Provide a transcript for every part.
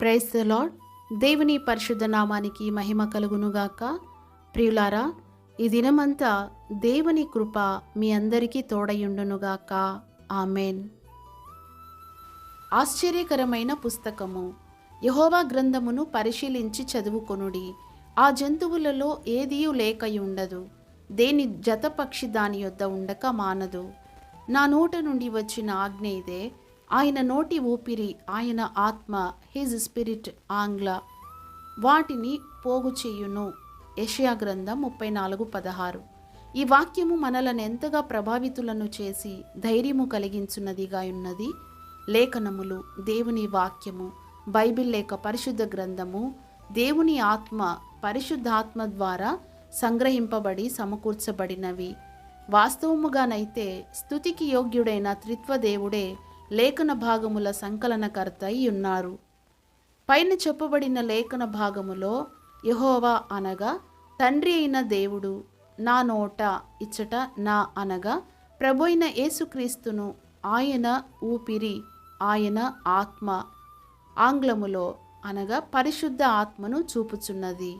Price the lord దేవుని పరిశుద్ధ నామానికి మహిమ కలుగునుగాక. ప్రియులారా ఈ దినమంతా దేవుని కృప మీ అందరికీ తోడయుండునుగాక. ఆమెన్. ఆశ్చర్యకరమైన పుస్తకము. యహోవా గ్రంథమును పరిశీలించి చదువుకొనుడి. ఆ జంతువులలో ఏదియూ లేకయుండదు. దేని జతపక్షి దాని యొద్ద ఉండక మానదు. నా నోట నుండి వచ్చిన ఆజ్ఞ ఇదే. ఆయన నోటి ఊపిరి ఆయన ఆత్మ హిజ్ స్పిరిట్ ఆంగ్ల వాటిని పోగు చేయును. యెషయా గ్రంథం ముప్పై నాలుగు పదహారు. ఈ వాక్యము మనలను ఎంతగా ప్రభావితులను చేసి ధైర్యము కలిగించున్నదిగా ఉన్నది. లేఖనములు దేవుని వాక్యము బైబిల్ లేక పరిశుద్ధ గ్రంథము దేవుని ఆత్మ పరిశుద్ధాత్మ ద్వారా సంగ్రహింపబడి సమకూర్చబడినవి. వాస్తవముగానైతే స్థుతికి యోగ్యుడైన త్రిత్వదేవుడే లేఖన భాగముల సంకలనకర్త ఉన్నారు. పైన చెప్పబడిన లేఖన భాగములో యహోవా అనగా తండ్రి అయిన దేవుడు నా నోట ఇచ్చట నా అనగా ప్రభోయిన యేసుక్రీస్తును ఆయన ఊపిరి ఆయన ఆత్మ ఆంగ్లములో అనగా పరిశుద్ధ ఆత్మను చూపుచున్నది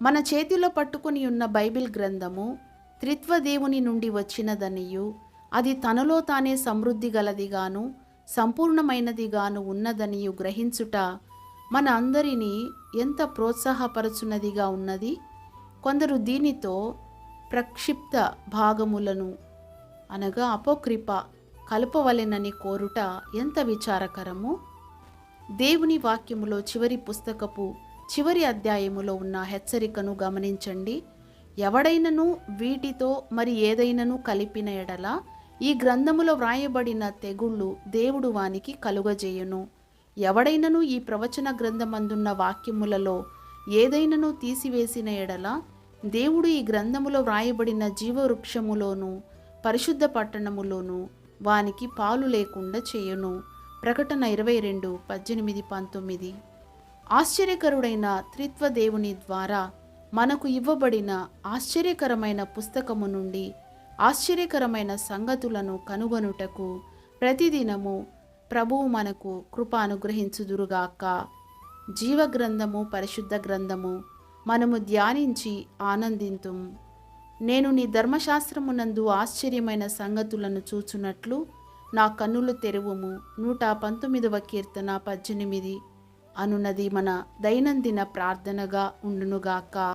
మన చేతిలో పట్టుకుని ఉన్న బైబిల్ గ్రంథము త్రిత్వ దేవుని నుండి వచ్చినదనియు అది తనలో తానే సమృద్ధి గలదిగాను సంపూర్ణమైనదిగాను ఉన్నదనియు గ్రహించుట మన అందరినీ ఎంత ప్రోత్సాహపరచున్నదిగా ఉన్నది? కొందరు దీనితో ప్రక్షిప్త భాగములను అనగా అపోక్రిప కలపవలెనని కోరుట ఎంత విచారకరము? దేవుని వాక్యములో చివరి పుస్తకపు చివరి అధ్యాయములో ఉన్న హెచ్చరికను గమనించండి. ఎవడైనను వీటితో మరి ఏదైనను కలిపిన ఎడల ఈ గ్రంథములో వ్రాయబడిన తెగుళ్ళు దేవుడు వానికి కలుగజేయును. ఎవడైనను ఈ ప్రవచన గ్రంథమందున్న వాక్యములలో ఏదైనను తీసివేసిన ఎడల దేవుడు ఈ గ్రంథములో వ్రాయబడిన జీవవృక్షములోను పరిశుద్ధ పట్టణములోను వానికి పాలు లేకుండా చేయును. ప్రకటన ఇరవై రెండు పద్దెనిమిది పంతొమ్మిది. ఆశ్చర్యకరుడైన త్రిత్వ దేవుని ద్వారా మనకు ఇవ్వబడిన ఆశ్చర్యకరమైన పుస్తకము నుండి ఆశ్చర్యకరమైన సంగతులను కనుగొనుటకు ప్రతిదినము ప్రభువు మనకు కృప అనుగ్రహించుదురుగాక. జీవగ్రంథము పరిశుద్ధ గ్రంథము మనము ధ్యానించి ఆనందింతుం. నేను నీ ధర్మశాస్త్రమునందు ఆశ్చర్యమైన సంగతులను చూచున్నట్లు నా కన్నులు తెరువుము. నూట పంతొమ్మిదవ కీర్తన పద్దెనిమిది. అనున్నది మన దైనందిన ప్రార్థనగా ఉండునుగాక.